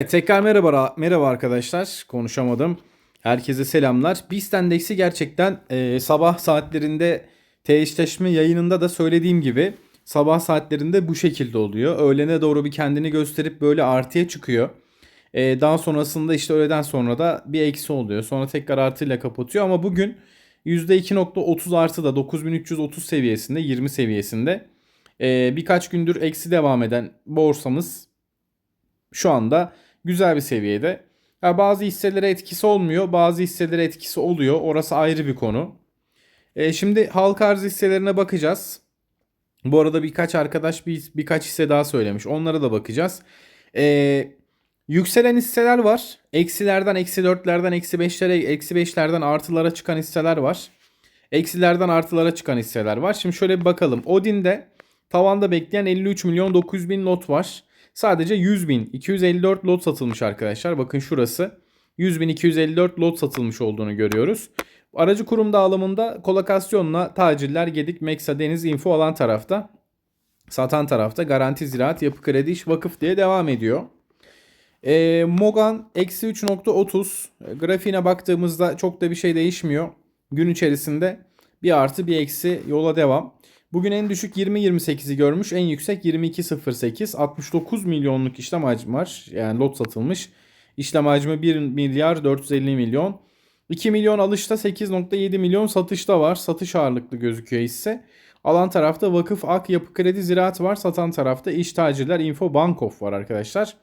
Evet, Tekrar merhaba, merhaba arkadaşlar. Konuşamadım. Herkese selamlar. BIST endeksi gerçekten e, sabah saatlerinde eşleşme yayınında da söylediğim gibi sabah saatlerinde bu şekilde oluyor. Öğlene doğru bir kendini gösterip böyle artıya çıkıyor. E, daha sonrasında işte öğleden sonra da bir eksi oluyor. Sonra tekrar artıyla kapatıyor ama bugün %2.30 artı da 9330 seviyesinde 20 seviyesinde e, birkaç gündür eksi devam eden borsamız şu anda güzel bir seviyede. Ya bazı hisselere etkisi olmuyor, bazı hisselere etkisi oluyor. Orası ayrı bir konu. E, şimdi halka arz hisselerine bakacağız. Bu arada birkaç arkadaş bir, birkaç hisse daha söylemiş. Onlara da bakacağız. E, yükselen hisseler var. Eksilerden, eksi dörtlerden, eksi beşlere, eksi beşlerden artılara çıkan hisseler var. Eksilerden artılara çıkan hisseler var. Şimdi şöyle bir bakalım. Odin'de tavanda bekleyen 53 milyon 900 bin lot var. Sadece 100 bin 254 lot satılmış arkadaşlar. Bakın şurası. 100 bin 254 lot satılmış olduğunu görüyoruz. Aracı kurum dağılımında kolokasyonla taciller, Gedik, Meksa, Deniz, Info alan tarafta. Satan tarafta Garanti Ziraat, Yapı Kredi, İş, Vakıf diye devam ediyor. E, Mogan eksi 3.30. E, Grafiğine baktığımızda çok da bir şey değişmiyor. Gün içerisinde bir artı bir eksi yola devam. Bugün en düşük 20.28'i görmüş. En yüksek 22.08. 69 milyonluk işlem hacmi var. Yani lot satılmış. İşlem hacmi 1 milyar 450 milyon. 2 milyon alışta 8.7 milyon satışta var. Satış ağırlıklı gözüküyor hisse. Alan tarafta Vakıf, Ak, Yapı Kredi, Ziraat var. Satan tarafta İş Tacirler, Info, Bankof var arkadaşlar.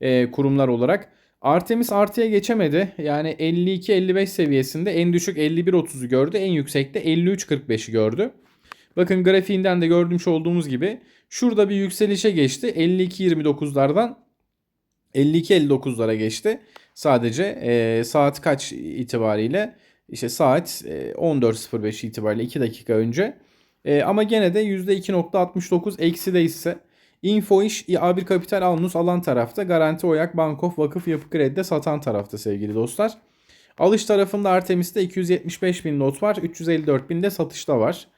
Ee, kurumlar olarak. Artemis artıya geçemedi. Yani 52-55 seviyesinde en düşük 51.30'u gördü. En yüksekte 53.45'i gördü. Bakın grafiğinden de görmüş olduğumuz gibi şurada bir yükselişe geçti. 52.29'lardan 52.59'lara geçti. Sadece e, saat kaç itibariyle? İşte saat e, 14.05 itibariyle 2 dakika önce. E, ama gene de %2.69 eksi de ise Info iş A1 Kapital Alnus alan tarafta. Garanti Oyak, Bankof, Vakıf, Yapı Kredi'de satan tarafta sevgili dostlar. Alış tarafında Artemis'te 275 bin not var. 354 bin de satışta var.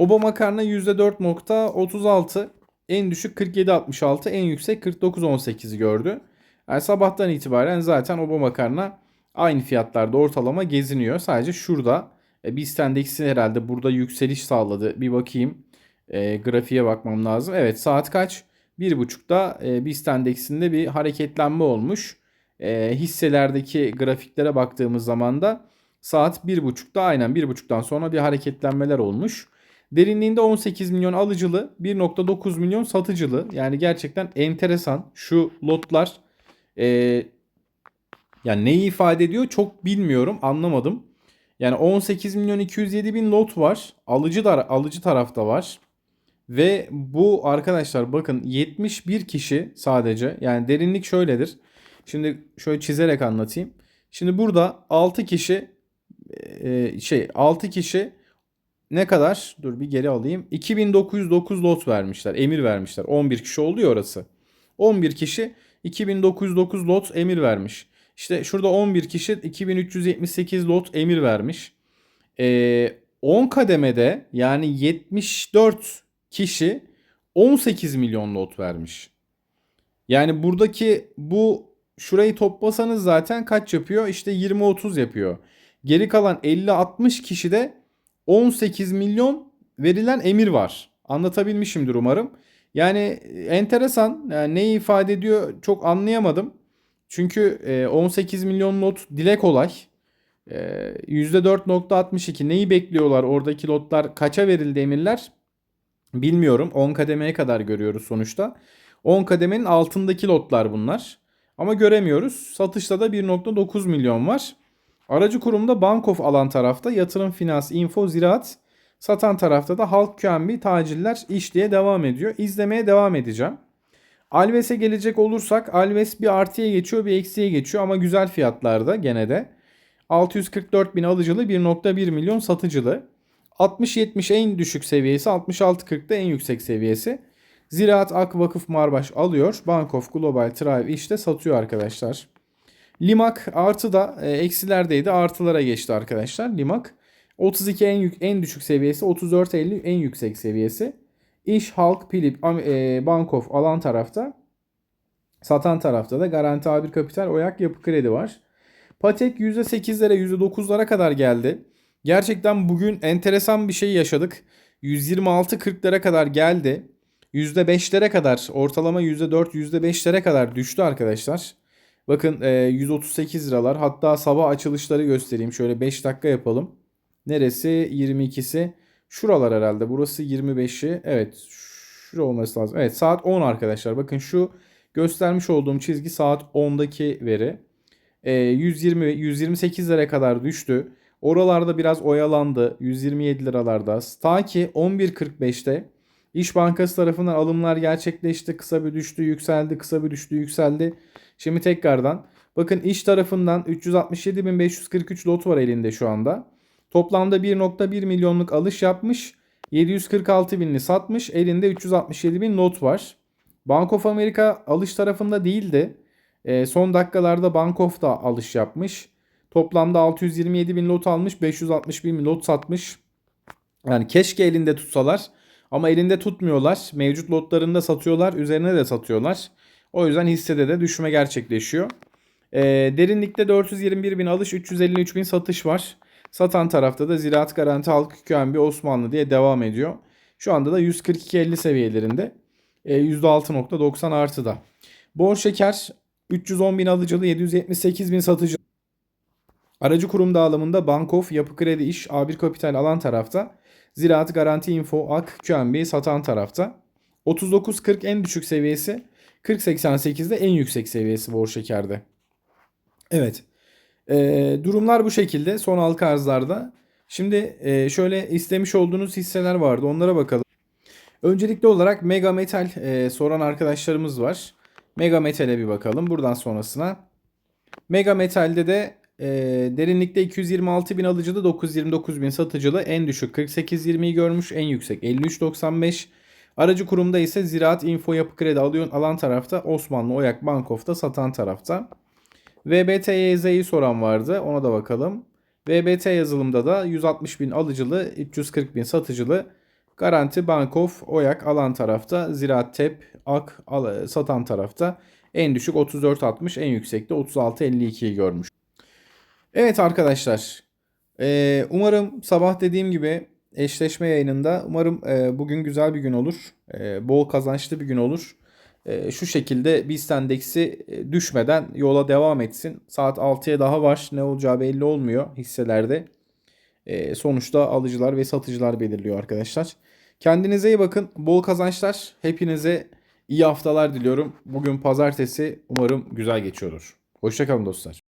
Oba makarna %4.36. En düşük 47.66. En yüksek 49.18'i gördü. Yani sabahtan itibaren zaten oba makarna aynı fiyatlarda ortalama geziniyor. Sadece şurada e, BIST endeksi herhalde burada yükseliş sağladı. Bir bakayım. E, grafiğe bakmam lazım. Evet saat kaç? 1.30'da e, BIST endeksinde bir hareketlenme olmuş. E, hisselerdeki grafiklere baktığımız zaman da saat 1.30'da aynen 1.30'dan sonra bir hareketlenmeler olmuş. Derinliğinde 18 milyon alıcılı, 1.9 milyon satıcılı. Yani gerçekten enteresan. Şu lotlar e, yani neyi ifade ediyor çok bilmiyorum, anlamadım. Yani 18 milyon 207 bin lot var. Alıcı da alıcı tarafta var. Ve bu arkadaşlar bakın 71 kişi sadece. Yani derinlik şöyledir. Şimdi şöyle çizerek anlatayım. Şimdi burada 6 kişi e, şey 6 kişi ne kadar? Dur bir geri alayım. 2909 lot vermişler. Emir vermişler. 11 kişi oluyor orası. 11 kişi 2909 lot emir vermiş. İşte şurada 11 kişi 2378 lot emir vermiş. Ee, 10 kademede yani 74 kişi 18 milyon lot vermiş. Yani buradaki bu şurayı toplasanız zaten kaç yapıyor? İşte 20-30 yapıyor. Geri kalan 50-60 kişi de 18 milyon verilen emir var. Anlatabilmişimdir umarım. Yani enteresan. Yani neyi ifade ediyor çok anlayamadım. Çünkü 18 milyon lot dile kolay. %4.62 neyi bekliyorlar oradaki lotlar kaça verildi emirler bilmiyorum 10 kademeye kadar görüyoruz sonuçta 10 kademenin altındaki lotlar bunlar ama göremiyoruz satışta da 1.9 milyon var Aracı kurumda Bankof alan tarafta yatırım finans, info, ziraat satan tarafta da halk QNB taciller iş devam ediyor. İzlemeye devam edeceğim. Alves'e gelecek olursak Alves bir artıya geçiyor bir eksiye geçiyor ama güzel fiyatlarda gene de. 644 bin alıcılı 1.1 milyon satıcılı. 60-70 en düşük seviyesi 66-40'da en yüksek seviyesi. Ziraat Ak Vakıf Marbaş alıyor. Bankof Global Tribe işte satıyor arkadaşlar. Limak artı da e, eksilerdeydi. Artılara geçti arkadaşlar. Limak 32 en en düşük seviyesi, 34 50 en yüksek seviyesi. İş, Halk, Pilip, e, Bankof alan tarafta. Satan tarafta da Garanti A1 Kapital, Oyak Yapı Kredi var. Patek %8'lere %9'lara kadar geldi. Gerçekten bugün enteresan bir şey yaşadık. 126-40'lara kadar geldi. %5'lere kadar ortalama %4 %5'lere kadar düştü arkadaşlar. Bakın e, 138 liralar hatta sabah açılışları göstereyim. Şöyle 5 dakika yapalım. Neresi 22'si? Şuralar herhalde. Burası 25'i. Evet şura olması lazım. Evet saat 10 arkadaşlar. Bakın şu göstermiş olduğum çizgi saat 10'daki veri. E, 120 128 liraya kadar düştü. Oralarda biraz oyalandı. 127 liralarda. Ta ki 11.45'te İş Bankası tarafından alımlar gerçekleşti. Kısa bir düştü, yükseldi, kısa bir düştü, yükseldi. Şimdi tekrardan bakın iş tarafından 367.543 lot var elinde şu anda. Toplamda 1.1 milyonluk alış yapmış. 746 binli satmış. Elinde 367 bin lot var. Bank of America alış tarafında değildi. E, son dakikalarda Bank of da alış yapmış. Toplamda 627 bin lot almış. 560 bin lot satmış. Yani keşke elinde tutsalar. Ama elinde tutmuyorlar. Mevcut lotlarında satıyorlar. Üzerine de satıyorlar. O yüzden hissede de düşme gerçekleşiyor. E, derinlikte 421 bin alış, 353 bin satış var. Satan tarafta da Ziraat Garanti Halk QNB Osmanlı diye devam ediyor. Şu anda da 142.50 seviyelerinde. E, %6.90 artıda. Bor şeker 310 bin alıcılı 778 bin satıcı. Aracı kurum dağılımında Bankof, Yapı Kredi İş, A1 Kapital alan tarafta. Ziraat Garanti Info, AK, QNB satan tarafta. 39.40 en düşük seviyesi. 40.88'de en yüksek seviyesi bor şekerde. Evet. Ee, durumlar bu şekilde son halka arzlarda. Şimdi e, şöyle istemiş olduğunuz hisseler vardı. Onlara bakalım. Öncelikli olarak Mega Metal e, soran arkadaşlarımız var. Mega Metal'e bir bakalım. Buradan sonrasına. Mega Metal'de de e, derinlikte 226 bin alıcılı 929 bin satıcılı en düşük 48.20'yi görmüş en yüksek 53.95 aracı kurumda ise Ziraat Info Yapı Kredi alıyor, alan tarafta Osmanlı Oyak Bankof'ta satan tarafta VBTYZ'yi soran vardı ona da bakalım VBT yazılımda da 160 bin alıcılı 340 bin satıcılı Garanti Bankof Oyak alan tarafta Ziraat Tep Ak al, satan tarafta en düşük 34.60 en yüksekte 36.52'yi görmüş. Evet arkadaşlar. Umarım sabah dediğim gibi eşleşme yayınında umarım e, bugün güzel bir gün olur. E, bol kazançlı bir gün olur. E, şu şekilde BIST endeksi e, düşmeden yola devam etsin. Saat 6'ya daha var. Ne olacağı belli olmuyor hisselerde. E, sonuçta alıcılar ve satıcılar belirliyor arkadaşlar. Kendinize iyi bakın. Bol kazançlar. Hepinize iyi haftalar diliyorum. Bugün pazartesi. Umarım güzel geçiyordur. Hoşçakalın dostlar.